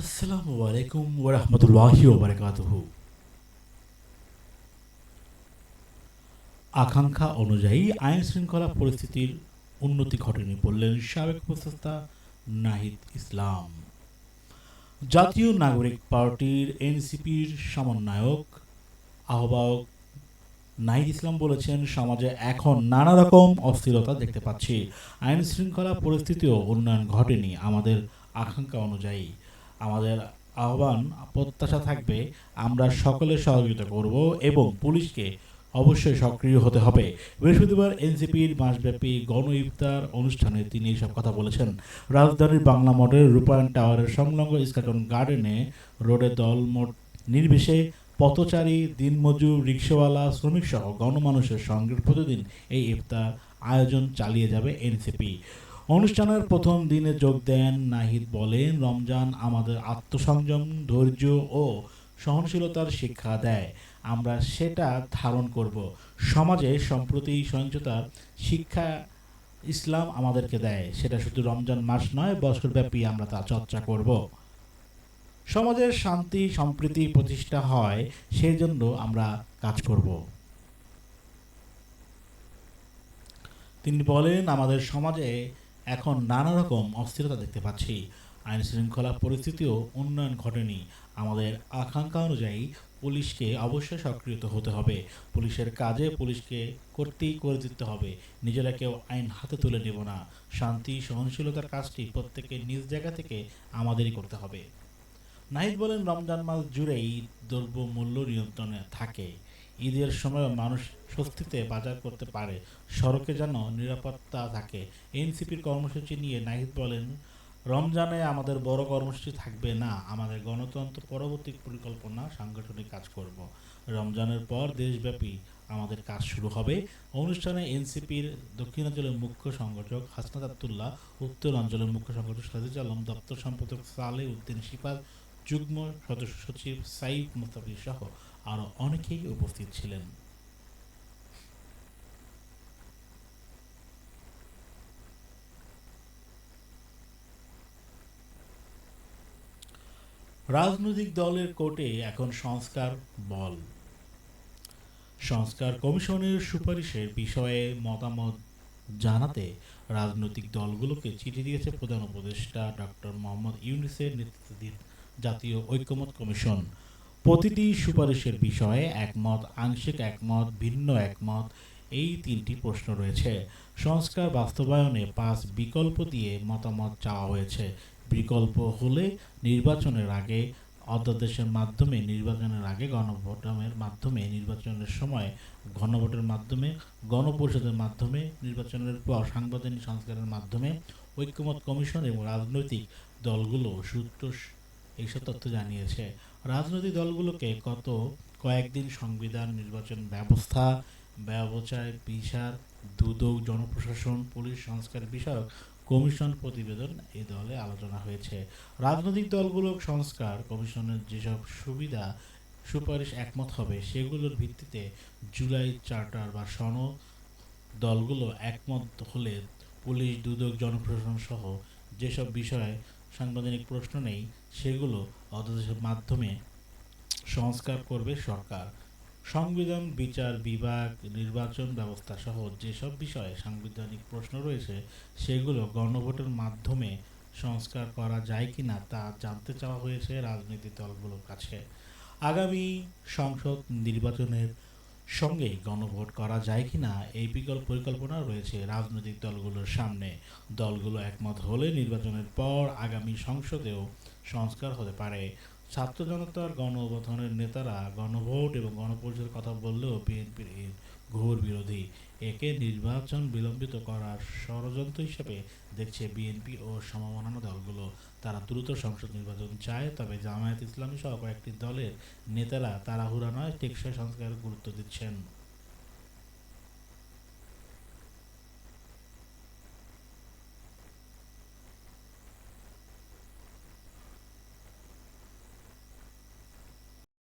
আসসালামু আলাইকুম ওরহমতুল্লাহি ওবরাকাতুহু আকাঙ্ক্ষা অনুযায়ী আইন শৃঙ্খলা পরিস্থিতির উন্নতি ঘটেনি বললেন সাবেক উপদেষ্টা নাহিদ ইসলাম। জাতীয় নাগরিক পার্টির এনসিপির সমন্বয়ক আহ্বায়ক নাহিদ ইসলাম বলেছেন, সমাজে এখন নানা রকম অস্থিরতা দেখতে পাচ্ছি। আইন শৃঙ্খলা পরিস্থিতিও উন্নয়ন ঘটেনি। আমাদের আকাঙ্ক্ষা অনুযায়ী আমাদের আহ্বান, প্রত্যাশা থাকবে, আমরা সকলে সহযোগিতা করব এবং পুলিশকে অবশ্যই সক্রিয় হতে হবে। বৃহস্পতিবার এনসিপির মাসব্যাপী গণ ইফতার অনুষ্ঠানে তিনি এসব কথা বলেছেন। রাজধানীর বাংলা মোড়ের রূপায়ণ টাওয়ারের সংলগ্ন ইস্কাটন গার্ডেনে রোডে দল মোট নির্বিশে পথচারী, দিনমজুর, রিক্সাওয়ালা শ্রমিক সহ গণমানুষের সঙ্গে প্রতিদিন এই ইফতার আয়োজন চালিয়ে যাবে এনসিপি। অনুষ্ঠানের প্রথম দিনে যোগ দেন নাহিদ বলেন, রমজান আমাদের আত্মসংযম, ধৈর্য ও সহনশীলতার শিক্ষা দেয়। আমরা সেটা ধারণ করব। সমাজে সম্প্রতি সহিংসতার শিক্ষা, ইসলাম আমাদেরকে দেয়। সেটা শুধু রমজান মাস নয়, বছরব্যাপী আমরা তা চর্চা করব। সমাজের শান্তি, সম্প্রীতি প্রতিষ্ঠা হয়, সেই জন্য আমরা কাজ করব। তিনি বলেন, আমাদের সমাজে এখন নানা রকম অস্থিরতা দেখতে পাচ্ছি। আইন শৃঙ্খলা পরিস্থিতিও উন্নয়ন ঘটেনি। আমাদের আকাঙ্ক্ষা অনুযায়ী পুলিশকে অবশ্যই সক্রিয় হতে হবে। পুলিশের কাজে পুলিশকে করতেই করে দিতে হবে। নিজেরা কেউ আইন হাতে তুলে নেব না। শান্তি, সহনশীলতার কাজটি প্রত্যেকের নিজ জায়গা থেকে আমাদেরই করতে হবে। নাহিদ বলেন, রমজান মাস জুড়েই দ্রব্য মূল্য নিয়ন্ত্রণে থাকে। ঈদের সময় মানুষ স্বস্তিতে বাজার করতে পারে। সড়কে যেন নিরাপত্তা থাকে। এনসিপির কর্মসূচি নিয়ে নাহিদ বলেন, রমজানে আমাদের বড় কর্মসূচি থাকবে না। আমাদের গণতন্ত্র পরবর্তী পরিকল্পনা সাংগঠনিক কাজ করব। রমজানের পর দেশব্যাপী আমাদের কাজ শুরু হবে। অনুষ্ঠানে এনসিপির দক্ষিণাঞ্চলের মুখ্য সংগঠক হাসনাত আবদুল্লাহ উত্তরাঞ্চলের মুখ্য সংগঠক সাজিদ আলম, দপ্তর সম্পাদক সালে উদ্দিন শিপার, যুগ্ম সদস্য সচিব সাইফ মুস্তাফিজ সহ আরও অনেকেই উপস্থিত ছিলেন। রাজনৈতিক দলের কোর্টে এখন সংস্কার বল। সংস্কার কমিশনের সুপারিশের বিষয়ে মতামত জানাতে রাজনৈতিক দলগুলোকে চিঠি দিয়েছে প্রধান উপদেষ্টা ডক্টর মোহাম্মদ ইউনিসের নেতৃত্বাধীন জাতীয় ঐক্যমত কমিশন। প্রতিটি সুপারিশের বিষয়ে একমত, আংশিক একমত, ভিন্ন একমত, এই তিনটি প্রশ্ন রয়েছে। সংস্কার বাস্তবায়নে পাঁচ বিকল্প দিয়ে মতামত চাওয়া হয়েছে। বিকল্প হলে নির্বাচনের আগে, অধ্যাদেশের মাধ্যমে নির্বাচনের আগে, গণভোটের মাধ্যমে নির্বাচনের সময়, গণভোটের মাধ্যমে, গণপরিষদের মাধ্যমে, নির্বাচনের পর সাংবিধানিক সংস্কারের মাধ্যমে, ঐক্যমত কমিশন এবং রাজনৈতিক দলগুলো সূত্র এইসব তথ্য জানিয়েছে। রাজনৈতিক দলগুলোকে গত কয়েকদিন সংবিধান, নির্বাচন ব্যবস্থা, ব্যবচার, বিচার, দুদক, জনপ্রশাসন, পুলিশ সংস্কার বিষয়ক কমিশন প্রতিবেদন এই দলে আলোচনা হয়েছে। রাজনৈতিক দলগুলোর সংস্কার কমিশনের যেসব সুবিধা, সুপারিশ একমত হবে, সেগুলোর ভিত্তিতে জুলাই চার্টার বা সনদ দলগুলো একমত হলে পুলিশ, দুদক, জনপ্রশাসন সহ যেসব বিষয়ে সাংবিধানিক প্রশ্ন নেই, সেগুলো অধ্যাদেশের মাধ্যমে সংস্কার করবে সরকার। সংবিধান, বিচার বিভাগ, নির্বাচন ব্যবস্থা সহ যেসব বিষয়ে সাংবিধানিক প্রশ্ন রয়েছে, সেগুলো গণভোটের মাধ্যমে সংস্কার করা যায় কিনা তা জানতে চাওয়া হয়েছে রাজনৈতিক দলগুলোর কাছে। আগামী সংসদ নির্বাচনের সঙ্গেই গণভোট করা যায় কিনা এই বিকল্প পরিকল্পনা রয়েছে রাজনৈতিক দলগুলোর সামনে। দলগুলো একমত হলে নির্বাচনের পর আগামী সংসদেও সংস্কার হতে পারে। ছাত্র জনতার গণ নেতারা গণভোট এবং গণপরিষদের কথা বললেও বিএনপির ঘোর বিরোধী। একে নির্বাচন বিলম্বিত করার ষড়যন্ত্র হিসেবে দেখছে বিএনপি ও সমমানান্য দলগুলো। তারা দ্রুত সংসদ নির্বাচন চায়, তবে জামায়াত ইসলামী সহ কয়েকটি দলের নেতারা তাড়াহুড়া নয়, টেকসই সংস্কারের গুরুত্ব দিচ্ছেন।